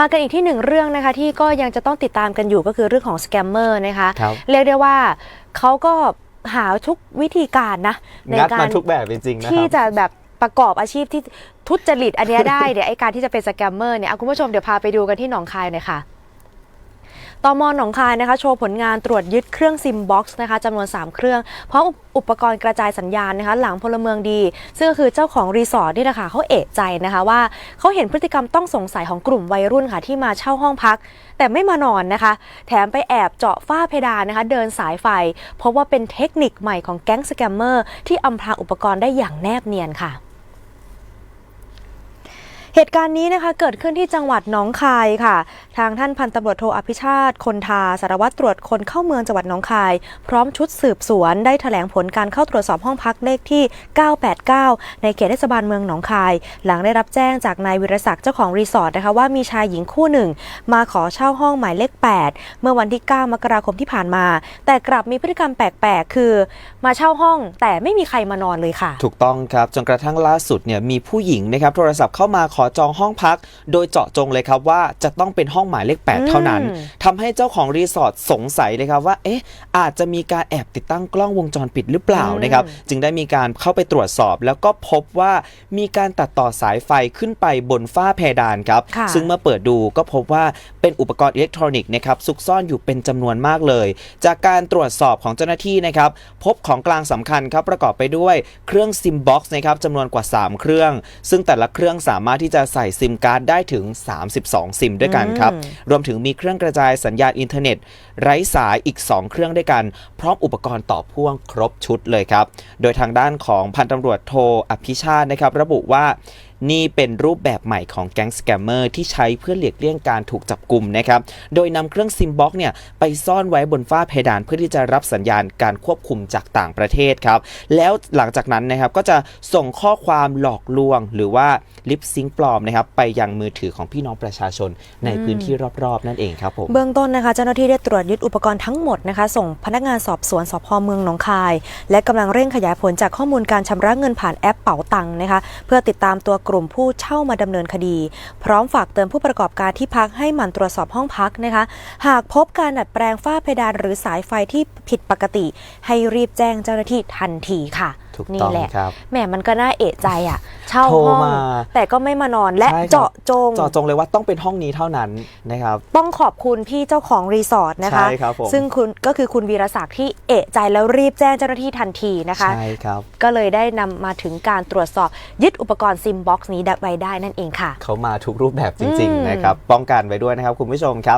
มากันอีกที่หนึ่งเรื่องนะคะที่ก็ยังจะต้องติดตามกันอยู่ก็คือเรื่องของสแกมเมอร์นะคะครับ เรียกได้ว่าเขาก็หาทุกวิธีการนะในงัดกามารทุกแบบจริงๆนะคที่รับ จะแบบประกอบอาชีพที่ทุจริตอันเนี้ยได้เดี๋ยวไอการที่จะเป็นสแกมเมอร์เนี่ยเอาคุณผู้ชมเดี๋ยวพาไปดูกันที่หนองคายหน่อยค่ะ ตมหนองคายนะคะ โชว์ผลงานตรวจยึดเครื่องซิมบ็อกซ์นะคะจำนวน 3 เครื่องพร้อมอุปกรณ์กระจายสัญญาณนะคะ หลังพลเมืองดี ซึ่งก็คือเจ้าของรีสอร์ทนี่แหละค่ะเขาเอะใจนะคะว่าเขาเห็นพฤติกรรมต้องสงสัยของกลุ่มวัยรุ่นค่ะที่มาเช่าห้องพัก แต่ไม่มานอนนะคะ แถมไปแอบเจาะฝ้าเพดานนะคะ เดินสายไฟ เพราะว่าเป็นเทคนิคใหม่ของแก๊งสแกมเมอร์ที่อำพรางอุปกรณ์ได้อย่างแนบเนียนค่ะ เหตุการณ์นี้นะคะเกิดขึ้นที่จังหวัดหนองคายค่ะ ทางท่านพันตำรวจโทอภิชาติ คนทาสารวัตรตรวจคนเข้าเมืองจังหวัดหนองคาย พร้อมชุดสืบสวนได้แถลงผลการเข้าตรวจสอบห้องพักเลขที่ 989 ในเขตเทศบาลเมืองหนองคาย หลังได้รับแจ้งจากนายวิรศักดิ์เจ้าของรีสอร์ทนะคะว่ามีชายหญิงคู่หนึ่ง มาขอเช่าห้องหมายเลข 8 เมื่อวันที่ 9 มกราคมที่ผ่านมา แต่กลับมีพฤติกรรมแปลกๆ คือ มาเช่าห้องแต่ไม่มีใครมานอนเลยค่ะ ถูกต้องครับจนกระทั่งล่าสุดเนี่ยมีผู้หญิงนะครับโทรศัพท์เข้ามาขอจองห้องพัก โดยเจาะจงเลยครับว่าจะต้องเป็นห้องหมายเลข 8 เท่านั้นอืมทำให้เจ้าของรีสอร์ทสงสัยเลยครับว่าเอ๊ะอาจจะมีการแอบติดตั้งกล้องวงจรปิดหรือเปล่านะครับจึงได้มีการเข้าไปตรวจสอบ แล้วก็พบว่ามีการตัดต่อสายไฟขึ้นไปบนฝ้าเพดานครับค่ะซึ่งเมื่อเปิดดูก็พบว่าเป็นอุปกรณ์อิเล็กทรอนิกส์นะครับซุกซ่อนอยู่เป็นจำนวนมากเลย จากการตรวจสอบของเจ้าหน้าที่นะครับพบของกลางสำคัญครับประกอบไปด้วยเครื่องซิมบ็อกซ์นะครับจำนวนกว่า 3 เครื่อง ซึ่งแต่ละเครื่องสามารถที่จะใส่ซิมการ์ดได้ถึง 32 ซิมด้วยกันครับอืมรวมถึงมีเครื่องกระจายสัญญาณอินเทอร์เน็ต ไร้สายอีก 2 เครื่องด้วยกัน พร้อมอุปกรณ์ต่อพ่วงครบชุดเลยครับ โดยทางด้านของพันตำรวจโทอภิชาตินะครับระบุว่า นี่เป็นรูปแบบใหม่ของแก๊งสแกมเมอร์ที่ใช้เพื่อเลียกเลี่ยงการถูกจับกลุ่มนะครับ โดยนำเครื่องซิมบ็อกเนี่ยไปซ่อนไว้บนฝ้าเพดานเพื่อที่จะรับสัญญาณการควบคุมจากต่างประเทศครับ แล้วหลังจากนั้นนะครับก็จะส่งข้อความหลอกลวง หรือว่าลิปซิงปลอมนะครับไปยังมือถือของพี่น้องประชาชนในพื้นที่รอบๆ นั่นเองครับผมเบื้องต้นนะคะเจ้าหน้าที่ได้ตรวจยึดอุปกรณ์ทั้งหมดนะคะ ส่งพนักงานสอบสวนสพเมืองหนองคาย และกำลังเร่งขยายผลจากข้อมูลการชำระเงินผ่านแอปเป๋าตังค์นะคะเพื่อติดตามตัวกลุ่มผู้เช่ามาดำเนินคดี พร้อมฝากเตือนผู้ประกอบการที่พักให้หมั่นตรวจสอบห้องพักนะคะ หากพบการดัดแปลงฝ้าเพดานหรือสายไฟที่ผิดปกติ ให้รีบแจ้งเจ้าหน้าที่ทันทีค่ะ ถูกนี่ต้องแหละครับแหมมันก็น่าเอะใจอะ เช่าโทรห้องมาแต่ก็ไม่มานอนและใช่ครับ เจาะจง เจาะจงเลยว่าต้องเป็นห้องนี้เท่านั้นนะครับ ต้องขอบคุณพี่เจ้าของรีสอร์ทนะคะ ใช่ครับผม ซึ่งคุณก็คือคุณวีรศักดิ์ที่เอะใจแล้วรีบแจ้งเจ้าหน้าที่ทันทีนะคะ ใช่ครับ ก็เลยได้นำมาถึงการตรวจสอบยึดอุปกรณ์ซิมบ็อกซ์นี้ไว้ได้นั่นเองค่ะ เขามาทุกรูปแบบจริง อืม ๆ นะครับ ป้องกันไว้ด้วยนะครับคุณผู้ชมครับ